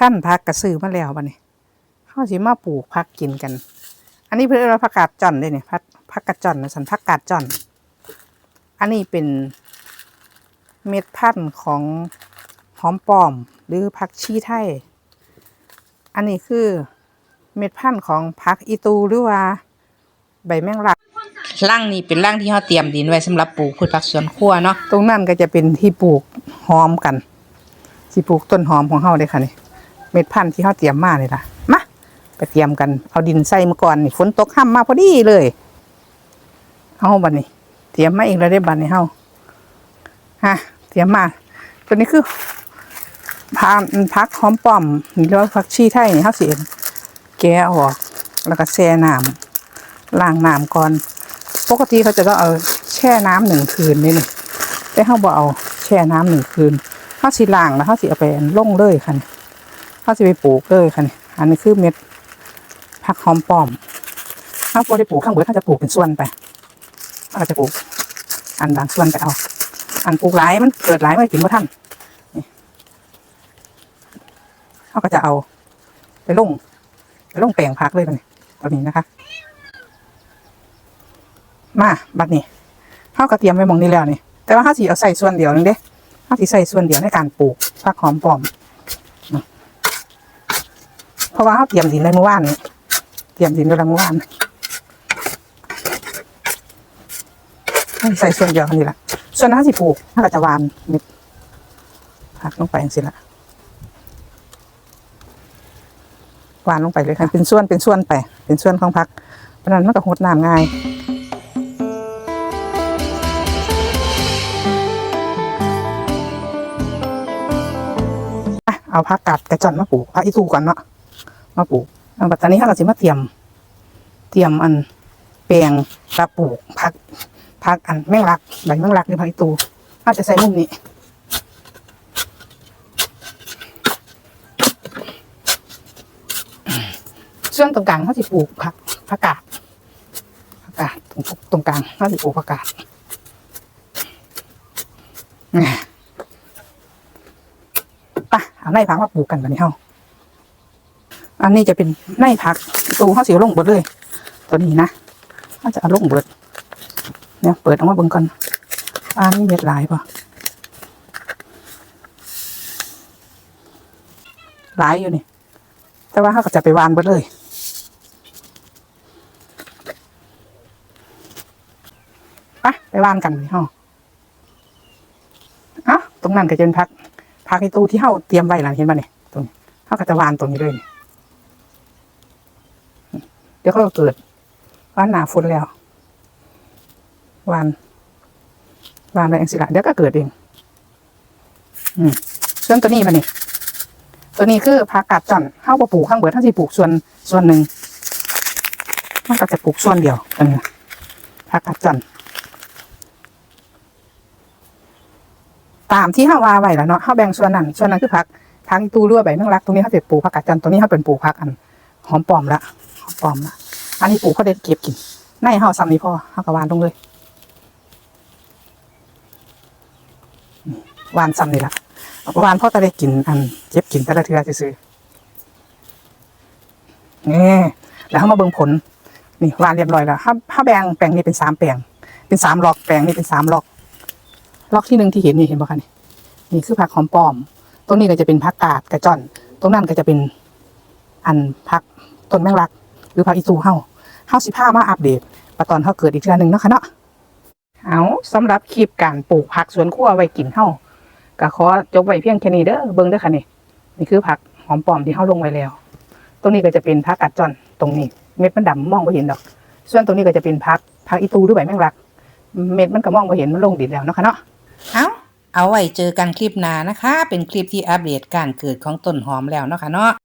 พันธุ์ผักกระสือมาแล้วบัดนี้เขาสิมาปลูกผักกินกัน อันนี้เพื่อผักกาดจ่อนเลยเนี่ยผักผักกาดจ่อนนะสันผักกาดจ่อน อันนี้เป็นเม็ดพันธุ์ของหอมปลอมหรือผักชีไทย อันนี้คือเม็ดพันธุ์ของผักอีตูหรือว่าใบแมงลักร่างนี้เป็นร่างที่เขาเตรียมดินไว้สำหรับปลูกพืชผักสวนครัวเนาะ ตรงนั้นก็จะเป็นที่ปลูกหอมกัน สิปลูกต้นหอมของเฮาเลยค่ะนี่ เม็ดพันธุ์ที่เฮาเตรียมมาเลยล่ะมาไปเตรียมกันเอาดินใส่มาก่อนนี่ฝนตกห้ำมมาพอดีเลย เอาบัดนี้ เตรียมมาอีกแล้วได้บัดนี้เฮาฮะเตรียมมาตัวนี้คือพันพักหอมป้อมหรือว่าผักชีไทยนี่เฮาสิแกะออกแล้วก็แช่น้ำล้างน้ำก่อน ปกติเขาจะต้องเอาแช่น้ำหนึ่งคืนนี่นี่แต่เฮาบ่เอาแช่น้ำหนึ่งคืนเฮาสิล้างแล้วเฮาสิเอาไปลงเลยค่ะนี่ เฮาสิไปปลูกเลยค่ะนี่อันนี้คือเม็ดผักหอมปอมเฮาบ่ได้ปลูกข้างบนเฮาจะปลูกเป็นส่วนไปเฮาจะปลูก อันบางส่วนไปเอาอันปลูกหลายมันเกิดหลายไม่ถึงว่าท่านนี่เขาก็จะเอาไปลงไปลงแปลงพักเลยตอนนี้ตอนนี้นะคะ มาบัดนี้เขาก็เตรียมไว้มองนี้แล้วนี่แต่ว่าเขาสิเอาใส่ส่วนเดียวนึงเด้เขาสิใส่ส่วนเดียวในการปลูกผักหอมปลอม ราะว่าเขาเตรียมดินไว้เมื่อวานเตรียมดินไว้เมื่อวานใส่ส่วนเดียวกันนี่แหละส่วนนั้นสิปลูกถ้าจะวานเม็ดผักลงไปอย่างสิละวานลงไปเลยค่ะเป็นส่วนเป็นส่วนไป เป็นส่วนของผักเพราะนั้นมันก็หดน้ำง่ายเอาผักกัดกระจอนมาปลูกผักอีตูก่อนเนาะ มาปลูกเอาบัดตอนนี้เราก็สิมาเตรียม เตรียมอันแปลงตะปลูกผักผักอันแมงลักใบแมงลักหรือผักตูอาจจะใส่มุมนี้ส่วนตรงกลางเขาจะปลูกผักผักกาดผักกาดตรงตรงกลางเขาจะปลูกผักกาดนี่ไปเอาในผักมาปลูกกันแบบนี้เฮา อันนี้จะเป็นในผักตูเขาเสียลงเบิดเลย ตัวนี้นะเขาจะลงเบิดเนี่ยเปิดออกมาเบิ่งก่อนอ่านี่เม็ดหลายป่ะหลายอยู่นี่ แต่ว่าเขาก็จะไปวานเบิดเลยไปไปวานกันนี่ฮะอะตรงนั้นก็จะเป็นพักพักในตู้ที่เฮาเตรียมไว้หลังเห็นป่ะเนี่ยตรงนี้เฮาก็จะวานตรงนี้เลยนี่ เดี๋ยวเขาก็เกิดว่าหนาฝนแล้ววานวานไปเองสิละเดี๋ยวก็เกิดเอง อืมส่วนตัวนี้มันนี่ตัวนี้คือผักกาดจ่อนเข้าปลูกข้างเบิดถ้าสิปลูกส่วนส่วนหนึ่งมันก็จะปลูกส่วนเดียวตัวนี้ผักกาดจ่อนตามที่เฮาวาไว้แล้วเนาะเฮาแบ่งส่วนนั้นส่วนนั้นคือผักทางตู้รั่วใบแมงลักตรงนี้เขาจะปลูกผักกาดจ่อนตรงนี้เขาเป็นปลูกผักอันหอมปลอมละ ปลอมละอันนี้ปลูกเขาได้เก็บกินในเฮาซ้ำนี้พอเฮากระวานลงเลยวานซ้ำนี่ละวานพ่อตะได้กินอันเจ็บกินแต่ละเทือซื้อๆนี่แล้วเขามาเบิ่งผลนี่วานเรียบร้อยแล้วถ้าถ้าแบ่งแปลงนี้เป็นสามแปลง เป็นสามล็อกแปลงนี้เป็นสามล็อก ล็อกที่หนึ่งที่เห็นนี่เห็นป่คะนี่นี่คือผักหอมปลอม ตรงนี้ก็จะเป็นผักกาดกระจ่อน ตรงนั้นก็จะเป็นอันผักต้นแมงลัก หรือผักอีตูเฮาเฮาสิผ้ามาอัปเดตปตอนเฮาเกิดอีกเทื่อหนึ่งเนาะค่ะเนาะเอาสำหรับคลิปการปลูกผักสวนครัวไว้กินเฮาก็ขอจบไว้เพียงแค่นี้เด้อเบิ่งเด้อค่ะนี่นี่คือผักหอมปลอมที่เฮาลงไว้แล้ว ตรงนี้ก็จะเป็นผักกัดจอนตรงนี้ เม็ดมันดำมองบ่เห็นดอก ส่วนตรงนี้ก็จะเป็นผักผักอีตูหรือใบแมงลัก เม็ดมันก็มองบ่เห็นมันลงดินแล้วเนาะค่ะเนาะเอาเอาไว้เจอกันคลิปหน้านะคะ เป็นคลิปที่อัปเดตการเกิดของต้นหอมแล้วเนาะค่ะเนาะ